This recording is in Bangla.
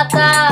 খাতার